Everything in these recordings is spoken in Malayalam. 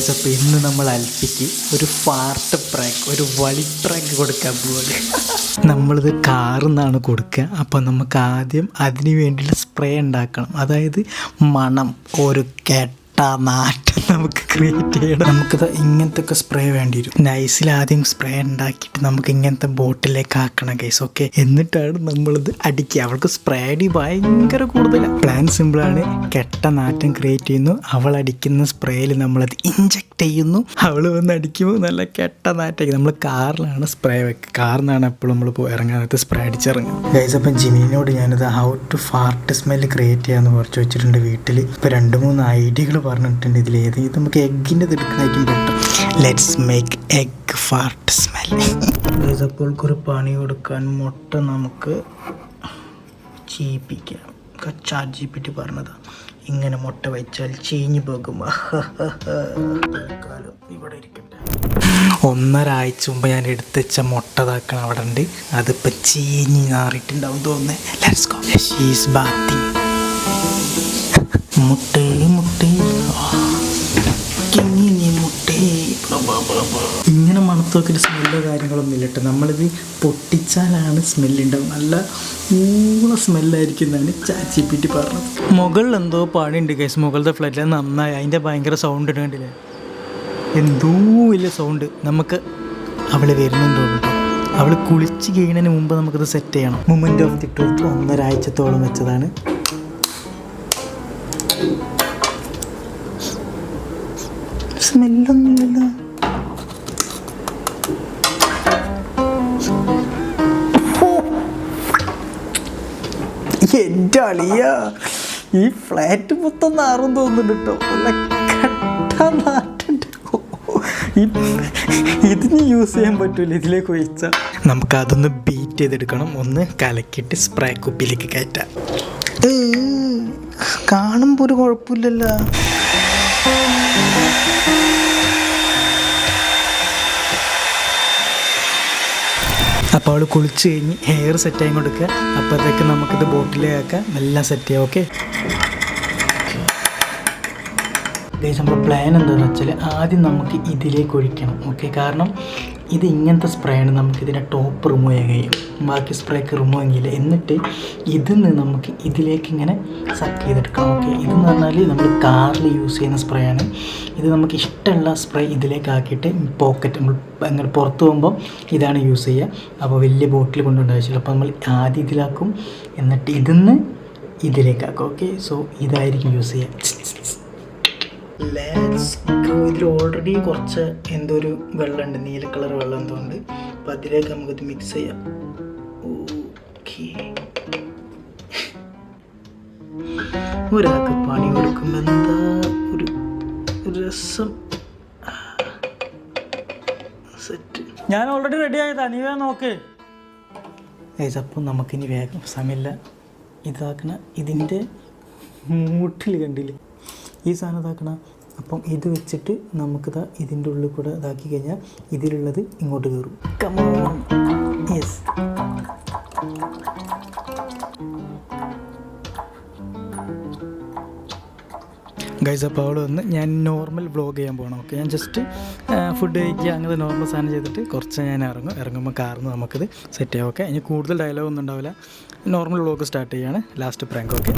ഗൈസ് അപ്പോൾ ഇന്ന് നമ്മൾ അൽഫിക്ക് ഒരു പാർട്ട് പ്രാങ്ക് ഒരു വളി പ്രാങ്ക് കൊടുക്കാൻ പോവാണ്. നമ്മളിത് കാറിൽ നിന്നാണ് കൊടുക്കുക. അപ്പോൾ നമുക്ക് ആദ്യം അതിന് വേണ്ടിയുള്ള സ്പ്രേ ഉണ്ടാക്കണം. അതായത് മണം ഒരു നാറ്റം നമുക്ക് ക്രിയേറ്റ് ചെയ്യണം. നമുക്കിത് ഇങ്ങനത്തെ ഒക്കെ സ്പ്രേ വേണ്ടി വരും നൈസിൽ ആദ്യം സ്പ്രേ ഉണ്ടാക്കിയിട്ട് നമുക്ക് ഇങ്ങനത്തെ ബോട്ടിലേക്ക് ആക്കണം കേസ് ഓക്കെ എന്നിട്ടാണ് നമ്മളിത് അടിക്കുക. അവൾക്ക് സ്പ്രേ അടി ഭയങ്കര കൂടുതലാണ് പ്ലാൻ സിമ്പിളാണ് കെട്ട നാറ്റം ക്രിയേറ്റ് ചെയ്യുന്നു. അവൾ അടിക്കുന്ന സ്പ്രേയിൽ നമ്മളത് ഇഞ്ചക്ട് ചെയ്യുന്നു. അവൾ വന്ന് അടിക്കുമ്പോൾ നല്ല കെട്ട നാറ്റം നമ്മൾ കാറിലാണ് സ്പ്രേ വെക്കുക കാറിനാണ് എപ്പോഴും നമ്മൾ ഇറങ്ങാനത്ത് സ്പ്രേ അടിച്ചിറങ്ങുക. ഗൈസ് അപ്പം ജിമിനോട് ഞാനത് how to fart smell create ചെയ്യാന്ന് കുറച്ച് വെച്ചിട്ടുണ്ട് വീട്ടിൽ ഇപ്പോൾ രണ്ട് മൂന്ന് ഐഡിയകൾ പറഞ്ഞിട്ടുണ്ട് ഇതിൽ ഏത് ഇത് നമുക്ക് എഗ്ഗിന്റെ എടുക്കുന്നതായിരിക്കും better let's make egg fart smell അപ്പോൾ ഒരു പണി കൊടുക്കാൻ മുട്ട നമുക്ക് ചീപ്പിക്കാം. ചാറ്റ് ജി പി ടി പറഞ്ഞതാണ് ഇങ്ങനെ മുട്ട വെച്ചാൽ ചീഞ്ഞു പോകും. തൽക്കാലം ഇവിടെ ഇരിക്കട്ടെ. ഒന്നരാഴ്ച മുമ്പ് ഞാൻ എടുത്ത് വെച്ച മുട്ട ഇതാക്കണം അവിടെ ഉണ്ട്. അതിപ്പോൾ ചീഞ്ഞ് നാറിയിട്ടുണ്ടാവും തോന്നുന്നത് ലെറ്റ്സ് ഗോ ഷീസ് ബാത്തി മുട്ടേ മുട്ടേ. നോക്കിയിട്ട് സ്മെല്ലോ കാര്യങ്ങളൊന്നും ഇല്ല കേട്ടോ നമ്മളിത് പൊട്ടിച്ചാലാണ് സ്മെല്ലുണ്ടാവും നല്ല ഊള സ്മെല്ലായിരിക്കും എന്നാണ് ചാച്ചി പിറ്റി പറഞ്ഞത്. മുകളിൽ എന്തോ പാടുണ്ട് കേസ് മുകളിലത്തെ ഫ്ലൈറ്റിൽ നന്നായി. അതിന്റെ ഭയങ്കര സൗണ്ട് ഇടേണ്ടില്ലേ എന്തോ വലിയ സൗണ്ട് നമുക്ക് അവൾ വരുന്നുണ്ടോ അവൾ കുളിച്ച് കഴിയുന്നതിന് മുമ്പ് നമുക്കത് സെറ്റ് ചെയ്യണം. മൊമെന്റ് ഓഫ് ദി ട്രൂത്ത് ഒന്നൊരാഴ്ചത്തോളം വെച്ചതാണ്. സ്മെല്ലൊന്നുമില്ലല്ലോ എന്റെ അളിയ ഈ ഫ്ലാറ്റ് മൊത്തം നാറും തോന്നുന്നുണ്ട് ഇതിന് യൂസ് ചെയ്യാൻ പറ്റൂല ഇതിലേക്ക് ഒഴിച്ച. നമുക്ക് അതൊന്ന് ബീറ്റ് ചെയ്തെടുക്കണം. ഒന്ന് കലക്കിയിട്ട് സ്പ്രേ കുപ്പിയിലേക്ക് കയറ്റാം. കാണുമ്പോൾ ഒരു കുഴപ്പമില്ലല്ലോ. അപ്പോൾ അവൾ കുളിച്ച് കഴിഞ്ഞ് ഹെയർ സെറ്റ് ആയി കൊടുക്കുക അപ്പോഴത്തേക്ക് നമുക്കിത് ബോട്ടിലേക്കാക്കാം എല്ലാം സെറ്റ് ചെയ്യാം ഓക്കെ ഗൈസ് നമ്മുടെ പ്ലാൻ എന്താണെന്ന് വെച്ചാൽ ആദ്യം നമുക്ക് ഇതിലേക്ക് ഒഴിക്കണം. ഓക്കെ കാരണം ഇത് ഇങ്ങനത്തെ സ്പ്രേ നമുക്ക് ഇതിന്റെ ടോപ്പ് റിമൂവ് ചെയ്യാൻ കഴിയും. ബാക്കി സ്പ്രേക്ക് റിമൂവ് ചെയ്യില്ല എന്നിട്ട് ഇതിൽ നിന്ന് നമുക്ക് ഇതിലേക്ക് ഇങ്ങനെ സക്ക് ചെയ്തെടുക്കാം. ഓക്കെ ഇതെന്ന് പറഞ്ഞാൽ നമ്മൾ കാറിൽ യൂസ് ചെയ്യുന്ന സ്പ്രേ ആണ്. ഇത് നമുക്ക് ഇഷ്ടമുള്ള സ്പ്രേ ഇതിലേക്ക് ആക്കിയിട്ട് പോക്കറ്റ് നമ്മൾ അങ്ങനെ പുറത്ത് പോകുമ്പോൾ ഇതാണ് യൂസ് ചെയ്യുക. അപ്പോൾ വലിയ ബോട്ടിൽ കൊണ്ടുപോകേണ്ട അപ്പോൾ നമ്മൾ ആദ്യം ഇതിലാക്കും. എന്നിട്ട് ഇതിൽ നിന്ന് ഇതിലേക്കാക്കും ഓക്കെ സോ ഇതായിരിക്കും യൂസ് ചെയ്യുക. ലെറ്റ്സ് ഗോ ഇതിൽ ഓൾറെഡി കുറച്ച് എന്തോ ഒരു വെള്ളമുണ്ട്. നീല കളർ വെള്ളം എന്തോ ഉണ്ട് അപ്പോൾ അതിലേക്ക് നമുക്കിത് മിക്സ് ചെയ്യാം. ഓക്കെ ഒരാൾക്ക് പണി കൊടുക്കുമ്പോൾ എന്താ ഒരു രസം? സെറ്റ് ഞാൻ ഓൾറെഡി റെഡി ആയതാ. നീ വേഗം നോക്ക്. അപ്പം നമുക്കിനി വേഗം സമയമില്ല. ഇതാക്കണ ഇതിന്റെ മൂട്ടിൽ കണ്ടില്ലേ? ഈ സാധനം ഇതാക്കണം. അപ്പം ഇത് വെച്ചിട്ട് നമുക്കിതാ ഇതിന്റെ ഉള്ളിൽ കൂടെ ഇതാക്കി കഴിഞ്ഞാൽ ഇതിലുള്ളത് ഇങ്ങോട്ട് കയറും. കമോൺ യെസ് ഗൈസ് അപ്പോൾ അവിടെ വന്ന് ഞാൻ നോർമൽ വ്ളോഗ് ചെയ്യാൻ പോകണം. ഓക്കെ ഞാൻ ജസ്റ്റ് ഫുഡ് കഴിക്കുക അങ്ങനത്തെ നോർമൽ സാധനം ചെയ്തിട്ട് കുറച്ച് ഞാൻ ഇറങ്ങും. ഇറങ്ങുമ്പോൾ കാറിന് നമുക്കിത് സെറ്റ് ചെയ്യാം. ഓക്കെ ഇനി കൂടുതൽ ഡയലോഗ് ഒന്നും ഉണ്ടാവില്ല. നോർമൽ വ്ളോഗ് സ്റ്റാർട്ട് ചെയ്യാണ്. ലാസ്റ്റ് പ്രാങ്ക് ഓക്കെ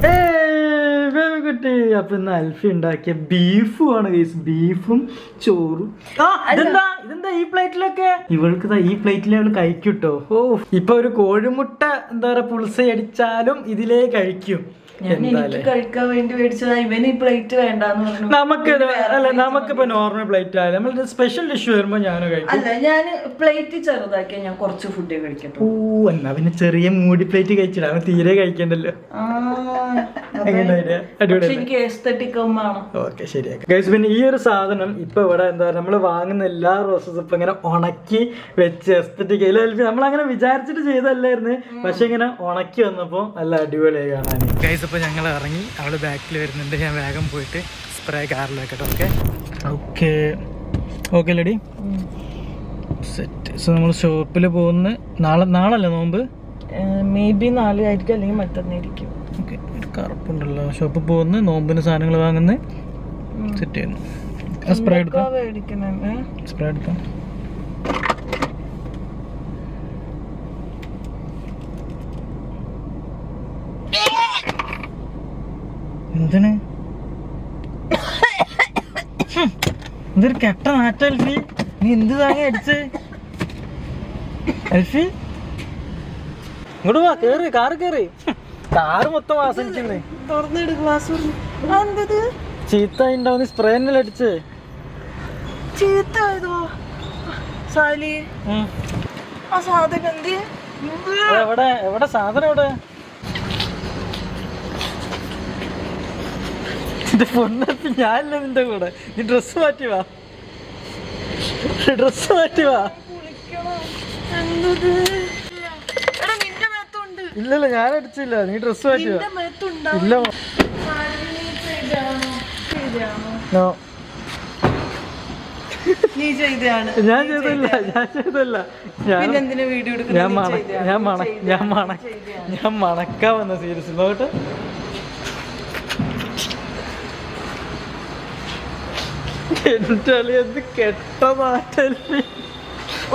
കുട്ടി. അപ്പൊ ഇന്ന് അൽഫി ഉണ്ടാക്കിയ ബീഫും ആണ് കേസ് ബീഫും ചോറും. ആ ഇതെന്താ? ഇതെന്താ ഈ പ്ലേറ്റിലൊക്കെ? ഇവൾക്ക് ഈ പ്ലേറ്റിലെ അവൾ കഴിക്കൂട്ടോ. ഓ ഇപ്പൊ ഒരു കോഴിമുട്ട എന്താ പറയാ പുളിസ അടിച്ചാലും ഇതിലേ കഴിക്കും. ഞാൻ കഴിക്കാൻ വേണ്ടി മേടിച്ചതാ. ഇവന് ഈ പ്ലേറ്റ് വേണ്ടാന്ന് പറഞ്ഞു. നമുക്ക് അല്ല നമുക്കിപ്പോ നോർമൽ പ്ലേറ്റ് ആയാലും. നമ്മൾ സ്പെഷ്യൽ ഡിഷ് വരുമ്പോ ഞാനും കഴിക്കും. അല്ല ഞാൻ പ്ലേറ്റ് ചെറുതാക്കിയ ഞാൻ കുറച്ച് ഫുഡ് കഴിക്കട്ടെ ഓ എന്നാ പിന്നെ ചെറിയ മൂടി പ്ലേറ്റ് കഴിച്ചില്ല തീരെ കഴിക്കണ്ടല്ലോ. ഓക്കെ ശരിയാക്കാം. ഗൈസ് പിന്നെ ഈ ഒരു സാധനം ഇപ്പൊ ഇവിടെ എന്താ പറയുക നമ്മൾ വാങ്ങുന്ന എല്ലാ റോസസും ഇപ്പൊ ഇങ്ങനെ ഉണക്കി വെച്ച് എസ്തറ്റിക് നമ്മൾ അങ്ങനെ വിചാരിച്ചിട്ട് ചെയ്തല്ലായിരുന്നു. പക്ഷെ ഇങ്ങനെ ഉണക്കി വന്നപ്പോ നല്ല അടിപൊളിയായി കാണാൻ. ഗൈസ് ഇപ്പൊ ഞങ്ങൾ ഇറങ്ങി. അവൾ ബാക്കിൽ വരുന്നുണ്ട്. ഞാൻ വേഗം പോയിട്ട് സ്പ്രേ കാറിലേക്കട്ടെ ഓക്കെ. ഓക്കെ ഓക്കെ ലഡി സെറ്റ് സോ നമ്മൾ ഷോപ്പിൽ പോകുന്ന നാളെ നാളല്ലേ നോമ്പ്? മേ ബി നാളെ ആയിരിക്കും അല്ലെങ്കിൽ മറ്റന്നായിരിക്കും. ഓക്കെ. കറുപ്പുണ്ടല്ലോ. ഷോപ്പിൽ പോകുന്നു നോമ്പിന് സാധനങ്ങൾ വാങ്ങുന്നു. സെറ്റ് ചെയ്യുന്നു. സ്പ്രേ എടുക്കാം സ്പ്രേ എടുക്കാം എന്തിന്? എന്തൊരു കെട്ട നാറ്റ അൽഫി നീ എന്ത് താങ്ങി അടിച്ച്? അൽഫി ഇങ്ങോട്ട് വാ കേറി കാറ് കേറി. കാറ് മൊത്തം വാസനിക്കുന്നേ തുറന്നിട് ഗ്ലാസ് എന്തത്? ചീത്ത ഉണ്ടാവുന്ന സ്പ്രേ തന്നെ അടിച്ച്? ചീത്ത ആയതോ സാലി. ആ സാധനം എന്ത്? എവിടെ? എവിടെ സാധനം എവിടെ? എന്റെ പൊന്നപ്പി ഞാനില്ല നിന്റെ കൂടെ. നീ ഡ്രസ് മാറ്റി വാ. ഡ്രസ് മാറ്റി വാ. എന്തത്? നിന്റെ ഇല്ലല്ല ഞാൻ അടിച്ചില്ല നീ. ഡ്രസ് ഇല്ല ഞാൻ ചെയ്തല്ല ഞാൻ ചെയ്തല്ല ഞാൻ ഞാൻ മണ ഞാൻ മണ ഞാൻ മണ ഞാൻ മണക്കാൻ വന്ന സീരിയസ് നോട്ട് എന്റെ എന്ത് കെട്ട മാറ്റല്ലേ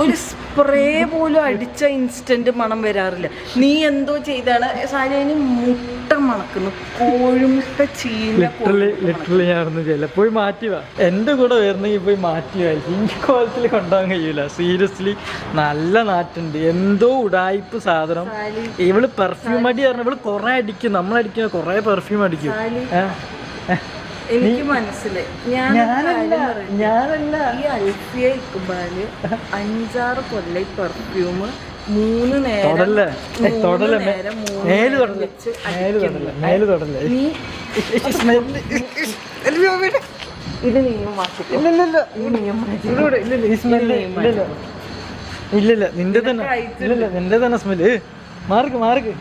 ഒരു സ്പ്രേ പോലും അടിച്ച ഇൻസ്റ്റന്റ് മണം വരാറില്ല. നീ എന്തോ ചെയ്താണ്? സാലിന് മുട്ട മണക്കുന്നു. കോഴിമുട്ട ചീന ലിറ്ററലി ലിറ്ററലി ചെയ്യില്ല. പോയി മാറ്റി വാ എന്റെ കൂടെ വരുന്നെങ്കിൽ പോയി മാറ്റി വാ എനിക്ക് കോലത്തിൽ കൊണ്ടുപോകാൻ കഴിയൂല. സീരിയസ്ലി നല്ല നാറ്റുണ്ട്. എന്തോ ഉടായ്പ സാധനം. ഇവൾ പെർഫ്യൂം അടി പറഞ്ഞ ഇവൾ കുറെ അടിക്കും. നമ്മളടിക്കുന്ന കുറെ പെർഫ്യൂം അടിക്കും. ഏഹ്? എനിക്ക് മനസ്സിലായി. ഞാൻ ഞാനല്ല ഞാനല്ല. ഈ അൽഫിയ ഇക്കുബാൽ അഞ്ചാറ് കൊല്ലം പെർഫ്യൂം മൂന്ന് നേരം മൂന്ന് നേരം മൂന്ന് വെച്ച് നീ ഇത് നീയും ഇല്ലില്ല നിന്റെ തന്നെ. ഇല്ലില്ല നിന്റെ തന്നെ സ്മെല്ല്. മാർക്ക് മാർക്ക്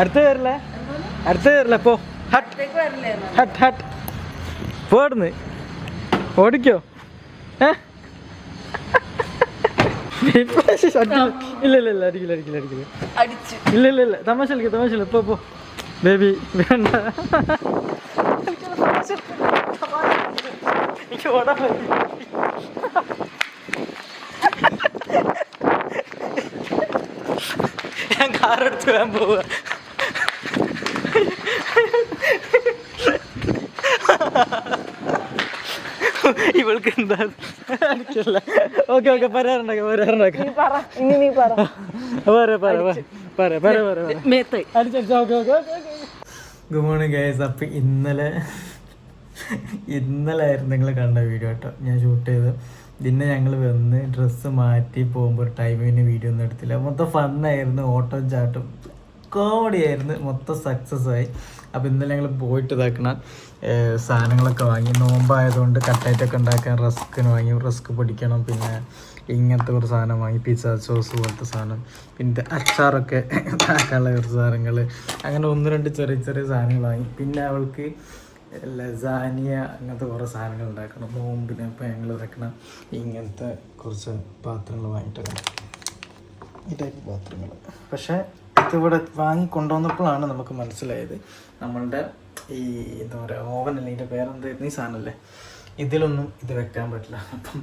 അടുത്ത വരില്ല അടുത്ത വരില്ല പോ. ഹട്ട്. ഹട്ട് ഹട്ട്. പോടുന്ന്. ഓടിക്കോ. ഏ. ഇല്ല ഇല്ല ഇല്ല അടിക്കില്ല അടിക്കില്ല അടിക്കില്ല. ഇല്ല ഇല്ല ഇല്ല. തമാശ കളിക്കുക തമാശ കളി. പോ ബേബി വേണ്ട. എനിക്ക് ഓടാൻ ഞാൻ കാറെടുത്ത് വേൻ പോവുക ഇവൾക്ക് എന്താ? എനിക്കല്ല ഓക്കെ ഓക്കെ പരാറുണ്ടാക്കാം പരാറുണ്ടാക്കാം നീ പറ ഇനി നീ പറ. പറ പറ പറ പറ പറ ഗുഡ് മോർണിംഗ് ഗൈസ് അപ്പം ഇന്നലെ ഇന്നലെ ആയിരുന്നു നിങ്ങൾ കണ്ട വീഡിയോ കേട്ടോ. ഞാൻ ഷൂട്ട് ചെയ്ത്. പിന്നെ ഞങ്ങൾ വന്ന് ഡ്രസ്സ് മാറ്റി പോകുമ്പോൾ ഒരു ടൈമിന് വീഡിയോ ഒന്നും എടുത്തില്ല. മൊത്തം ഫണ്ണായിരുന്നു ഓട്ടം ചാട്ടും കോമഡി ആയിരുന്നു. മൊത്തം സക്സസ് ആയി. അപ്പോൾ ഇന്നലെ ഞങ്ങൾ പോയിട്ട് ഇതാക്കണ. സാധനങ്ങളൊക്കെ വാങ്ങി. നോമ്പായതുകൊണ്ട് കട്ടായിട്ടൊക്കെ ഉണ്ടാക്കാൻ റസ്കിന് വാങ്ങി. റസ്ക് പൊടിക്കണം. പിന്നെ ഇങ്ങനത്തെ ഒരു സാധനം വാങ്ങി. പിസ്സ സോസ് പോലത്തെ സാധനം. പിന്നെ അച്ചാറൊക്കെ ഉണ്ടാക്കാനുള്ള കുറച്ച് സാധനങ്ങൾ അങ്ങനെ ഒന്ന് രണ്ട് ചെറിയ ചെറിയ സാധനങ്ങൾ വാങ്ങി. പിന്നെ അവൾക്ക് ലസാനിയ അങ്ങനത്തെ കുറേ സാധനങ്ങൾ ഉണ്ടാക്കണം. നോമ്പിന് അപ്പോൾ ഞങ്ങൾ ഇറക്കണം ഇങ്ങനത്തെ കുറച്ച് പാത്രങ്ങൾ വാങ്ങിയിട്ടൊക്കെ. ഈ ടൈപ്പ് പാത്രങ്ങൾ പക്ഷേ ഇതിവിടെ വാങ്ങി കൊണ്ടുവന്നപ്പോഴാണ് നമുക്ക് മനസ്സിലായത്. നമ്മളുടെ ഈ എന്താ പറയുക അല്ലെങ്കിൽ ഇതിന്റെ പേരെന്തായിരുന്നു ഈ സാധനമല്ലേ? ഇതിലൊന്നും ഇത് വെക്കാൻ പറ്റില്ല. അപ്പം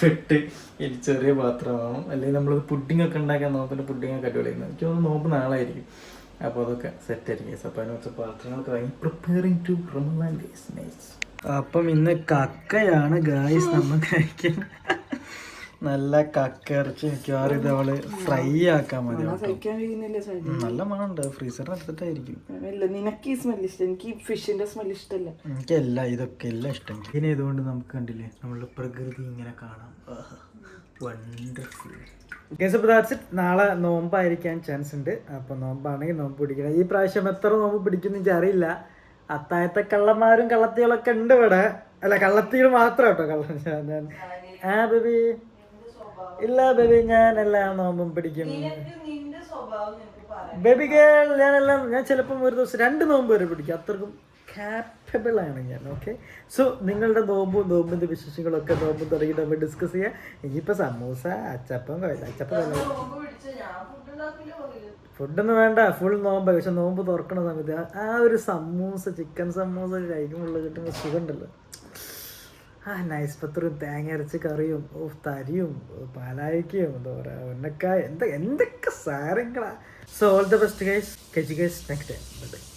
പെട്ട് ഈ ചെറിയ പാത്രം അല്ലെങ്കിൽ നമ്മൾ പുഡിംഗ് ഒക്കെ ഉണ്ടാക്കാൻ നോക്കുന്ന പുഡിംഗ് ഒക്കെ അടിപൊളിയായിരുന്നു എനിക്ക് തോന്നുന്നു നോമ്പ് നാളായിരിക്കും. അപ്പോൾ അതൊക്കെ സെറ്റ് ആയിരിക്കും. അപ്പോൾ അതിന് കുറച്ച് പാത്രങ്ങളൊക്കെ വാങ്ങി preparing to Ramadan days nice അപ്പം ഇന്ന് കക്കയാണ് ഗായ്സ് നമ്മൾ കഴിക്കാൻ നല്ല കക്കിറച്ചി മിക്കവാറും ഇത് അവൾ ഫ്രൈ ആക്കാൻ മതി. കഴിക്കാൻ കഴിയുന്നില്ല നല്ല മണമുണ്ട്. ഫ്രീസറിന് എടുത്തിട്ടായിരിക്കും ഇല്ല നിനക്ക് ഈ സ്മെൽ ഇഷ്ടം. എനിക്ക് ഫിഷിന്റെ സ്മെൽ ഇഷ്ടമല്ല എനിക്ക് എല്ലാം ഇതൊക്കെ എല്ലാം ഇഷ്ടം. ഇങ്ങനെ ഇതുകൊണ്ട് നമുക്ക് കണ്ടില്ലേ നമ്മളുടെ പ്രകൃതി ഇങ്ങനെ കാണാം. വണ്ടർഫുൾ നാളെ നോമ്പായിരിക്കാൻ ചാൻസ് ഉണ്ട്. അപ്പൊ നോമ്പാണെങ്കിൽ നോമ്പ് പിടിക്കണം. ഈ പ്രാവശ്യം എത്ര നോമ്പ് പിടിക്കും എനിക്ക് അറിയില്ല. അത്താഴത്തെ കള്ളന്മാരും കള്ളത്തികളൊക്കെ ഉണ്ട് ഇവിടെ. അല്ല കള്ളത്തികൾ മാത്രം കേട്ടോ. കള്ള ഞാൻ ആ ബേബി ഇല്ല ബേബി ഞാൻ എല്ലാം നോമ്പും പിടിക്കും. ബേബി ഗേൾ ഞാനെല്ലാം ഞാൻ ചിലപ്പം ഒരു ദിവസം രണ്ട് നോമ്പ് വരെ പിടിക്കും. അത്രക്കും കാപ്പബിൾ ആണ് ഞാൻ ഓക്കെ സോ നിങ്ങളുടെ നോമ്പും നോമ്പിന്റെ വിശേഷങ്ങളൊക്കെ നോമ്പ് തുടങ്ങി നമ്മൾ ഡിസ്കസ് ചെയ്യാം. ഇനിയിപ്പോൾ സമൂസ അച്ചപ്പം അച്ചപ്പം ഫുഡൊന്നും വേണ്ട ഫുൾ നോമ്പ്. പക്ഷെ നോമ്പ് തുറക്കണ സമയത്ത് ആ- ആ ഒരു സമൂസ ചിക്കൻ സമൂസ കഴിക്കുമ്പോൾ കിട്ടുന്ന സുഖമുണ്ടല്ലോ. ആ നൈസ് പത്രും തേങ്ങ അരച്ച് കറിയും തരിയും പാലായിക്കയും എന്താ പറയുക ഉന്നക്കായ എന്താ എന്തൊക്കെ സാരങ്ങളാ so all the best guys KG guys next time